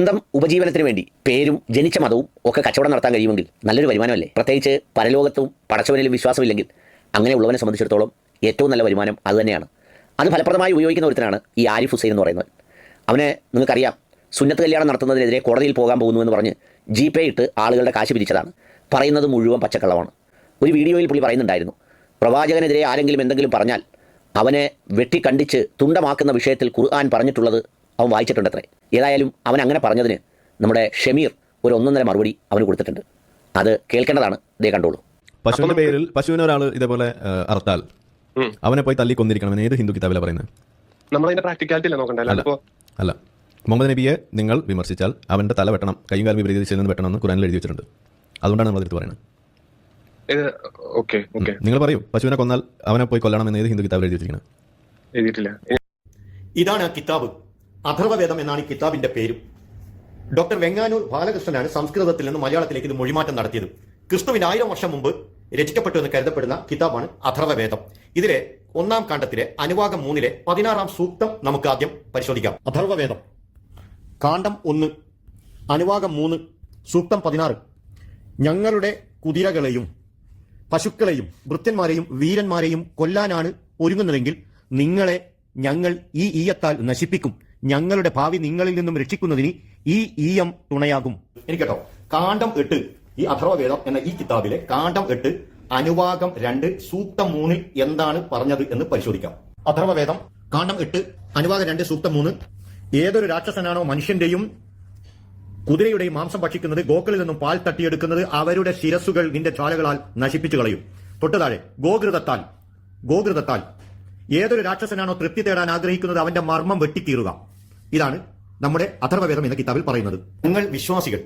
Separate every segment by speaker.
Speaker 1: സ്വന്തം ഉപജീവനത്തിന് വേണ്ടി പേരും ജനിച്ച മതവും ഒക്കെ കച്ചവടം നടത്താൻ കഴിയുമെങ്കിൽ നല്ലൊരു വരുമാനമല്ലേ? പ്രത്യേകിച്ച് പരലോകത്തും പടച്ചവനിലും വിശ്വാസമില്ലെങ്കിൽ അങ്ങനെയുള്ളവനെ സംബന്ധിച്ചിടത്തോളം ഏറ്റവും നല്ല വരുമാനം അതുതന്നെയാണ് അത് ഫലപ്രദമായി ഉപയോഗിക്കുന്ന ഒരുത്തനാണ് ഈ ആരിഫ് ഹുസൈൻ എന്ന് പറയുന്നത്. അവനെ നിങ്ങൾക്കറിയാം സുന്നത്ത് കല്യാണം നടത്തുന്നതിനെതിരെ കോടതിയിൽ പോകാൻ പോകുന്നു എന്ന് പറഞ്ഞ് ജി പേ ഇട്ട് ആളുകളുടെ കാശ് പിരിച്ചതാണ്. പറയുന്നത് മുഴുവൻ പച്ചക്കള്ളമാണ്. ഒരു വീഡിയോയിൽ പുള്ളി പറയുന്നുണ്ടായിരുന്നു പ്രവാചകനെതിരെ ആരെങ്കിലും എന്തെങ്കിലും പറഞ്ഞാൽ അവനെ വെട്ടിക്കണ്ടിച്ച് തുണ്ടമാക്കുന്ന വിഷയത്തിൽ ഖുർആൻ പറഞ്ഞിട്ടുള്ളത് അവൻ വായിച്ചിട്ടുണ്ടത്രേ. ഏതായാലും അവൻ അങ്ങനെ പറഞ്ഞതിന് നമ്മുടെ ഷമീർ ഒരു ഒന്നൊന്നര മറുപടി അവന് കൊടുത്തിട്ടുണ്ട്. അത് കേൾക്കേണ്ടതാണ്. ദേ കണ്ടോളൂ.
Speaker 2: പശുവിന്റെ പേരിൽ പശുവിനെ ഒരാൾ ഇതേപോലെ അർത്താൽ അറുത്താൽ അവനെ പോയി തല്ലി കൊന്നിരിക്കണം. ഏത് ഹിന്ദു കിതാബിലാണ് പറയുന്നത്
Speaker 3: നമ്മളതിന്റെ പ്രാക്ടിക്കാലിറ്റി അല്ല നോക്കണ്ടേ?
Speaker 2: അല്ല അല്ല മുഹമ്മദ് നബിയെ നിങ്ങൾ വിമർശിച്ചാൽ അവന്റെ തല വെട്ടണം കൈയും കാലും വിപരീത ദിശയിൽ നിന്ന് വെട്ടണം എന്ന് ഖുറാനിൽ എഴുതി വെച്ചിട്ടുണ്ട്. അതുകൊണ്ടാണ് നമ്മൾ എടുത്ത് പറയുന്നത്.
Speaker 3: Okay okay.
Speaker 2: നിങ്ങൾ പറയൂ പശുവിനെ കൊന്നാൽ അവനെ പോയി കൊല്ലണം എന്ന് ഏത് ഹിന്ദു കിതാബിൽ എഴുതി വെച്ചിരിക്കുന്നത്
Speaker 3: എഴുതിയിട്ടില്ല.
Speaker 4: ഇതാണ് ആ കിതാബ്. അഥർവവേദം എന്നാണ് ഈ കിതാബിന്റെ പേരും. ഡോക്ടർ വെങ്ങാനൂർ ബാലകൃഷ്ണനാണ് സംസ്കൃതത്തിൽ നിന്ന് മലയാളത്തിലേക്ക് ഇത് മൊഴിമാറ്റം നടത്തിയത്. ക്രിസ്തുവിന് ആയിരം വർഷം മുമ്പ് രചിക്കപ്പെട്ടു എന്ന് കരുതപ്പെടുന്ന കിതാബാണ് അഥർവവേദം. ഇതിലെ ഒന്നാം കാണ്ഡത്തിലെ അനുവാകം മൂന്നിലെ പതിനാറാം സൂക്തം നമുക്ക് ആദ്യം പരിശോധിക്കാം. അഥർവവേദം. കാണ്ഡം ഒന്ന് അനുവാകം മൂന്ന് സൂക്തം പതിനാറ്. ഞങ്ങളുടെ കുതിരകളെയും പശുക്കളെയും വൃത്യന്മാരെയും വീരന്മാരെയും കൊല്ലാനാണ് ഒരുങ്ങുന്നതെങ്കിൽ നിങ്ങളെ ഞങ്ങൾ ഈ ഈയത്താൽ നശിപ്പിക്കും. ഞങ്ങളുടെ ഭാവി നിങ്ങളിൽ നിന്നും രക്ഷിക്കുന്നതിന് ഈ ഈയം തുണയാകും. എനിക്കട്ടോ കാണ്ടം എട്ട് ഈ അഥർവവേദം എന്ന ഈ കിതാബിലെ കാണ്ടം എട്ട് അനുവാകം രണ്ട് സൂക്തം മൂന്നിൽ എന്താണ് പറഞ്ഞത് എന്ന് പരിശോധിക്കാം. അഥർവവേദം കാണ്ടം എട്ട് അനുവാകം രണ്ട് സൂക്തം മൂന്ന്. ഏതൊരു രാക്ഷസനാണോ മനുഷ്യന്റെയും കുതിരയുടെയും മാംസം ഭക്ഷിക്കുന്നത് ഗോക്കളിൽ നിന്നും പാൽ തട്ടിയെടുക്കുന്നത് അവരുടെ ശിരസുകൾ നിന്റെ ചാലകളാൽ നശിപ്പിച്ചു കളയും. തൊട്ടുതാഴെ ഗോകൃതത്താൽ ഗോകൃതത്താൽ. ഏതൊരു രാക്ഷസനാണോ തൃപ്തി തേടാൻ ആഗ്രഹിക്കുന്നത് അവന്റെ മർമ്മം വെട്ടിക്കീറുക ഇതാണ് നമ്മുടെ അഥർവവേദം എന്ന കിതാബിൽ പറയുന്നത്. നിങ്ങൾ വിശ്വാസികൾ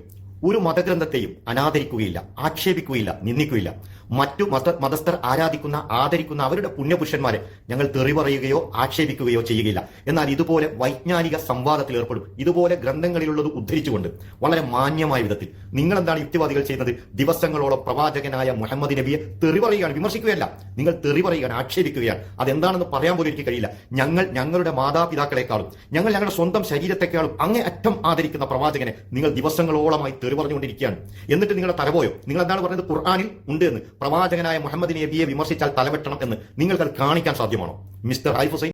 Speaker 4: ഒരു മതഗ്രന്ഥത്തെയും അനാദരിക്കുകയില്ല ആക്ഷേപിക്കുകയില്ല നിന്ദിക്കുകയില്ല. മറ്റു മത മതസ്ഥർ ആരാധിക്കുന്ന ആദരിക്കുന്ന അവരുടെ പുണ്യപുരുഷന്മാരെ ഞങ്ങൾ തെറി പറയുകയോ ആക്ഷേപിക്കുകയോ ചെയ്യുകയില്ല. എന്നാൽ ഇതുപോലെ വൈജ്ഞാനിക സംവാദത്തിൽ ഏർപ്പെടും. ഇതുപോലെ ഗ്രന്ഥങ്ങളിലുള്ളത് ഉദ്ധരിച്ചുകൊണ്ട് വളരെ മാന്യമായ വിധത്തിൽ നിങ്ങൾ എന്താണ് യുക്തിവാദികൾ ചെയ്യുന്നത്? ദിവസങ്ങളോളം പ്രവാചകനായ മുഹമ്മദ് നബിയെ തെറി പറയുകയാണ് വിമർശിക്കുകയല്ല. നിങ്ങൾ തെറി പറയുകയാണ് ആക്ഷേപിക്കുകയാണ്. അതെന്താണെന്ന് പറയാൻ പോലും എനിക്ക് കഴിയില്ല. ഞങ്ങൾ ഞങ്ങളുടെ മാതാപിതാക്കളെക്കാളും ഞങ്ങൾ ഞങ്ങളുടെ സ്വന്തം ശരീരത്തെക്കാളും അങ്ങേ അറ്റം ആദരിക്കുന്ന പ്രവാചകനെ നിങ്ങൾ ദിവസങ്ങളോളമായി തെറി പറഞ്ഞുകൊണ്ടിരിക്കുകയാണ്. എന്നിട്ട് നിങ്ങളുടെ തലപോയോ? നിങ്ങൾ എന്താണ് പറയുന്നത് ഖുർആാനിൽ ഉണ്ട് എന്ന്. പ്രവാചകനായ മുഹമ്മദ് നബിയെ വിമർശിച്ചാൽ തലവെട്ടണം എന്ന് നിങ്ങൾക്ക് അത് കാണിക്കാൻ സാധ്യമാണോ? മിസ്റ്റർ ഹൈഫ് ഹുസൈൻ?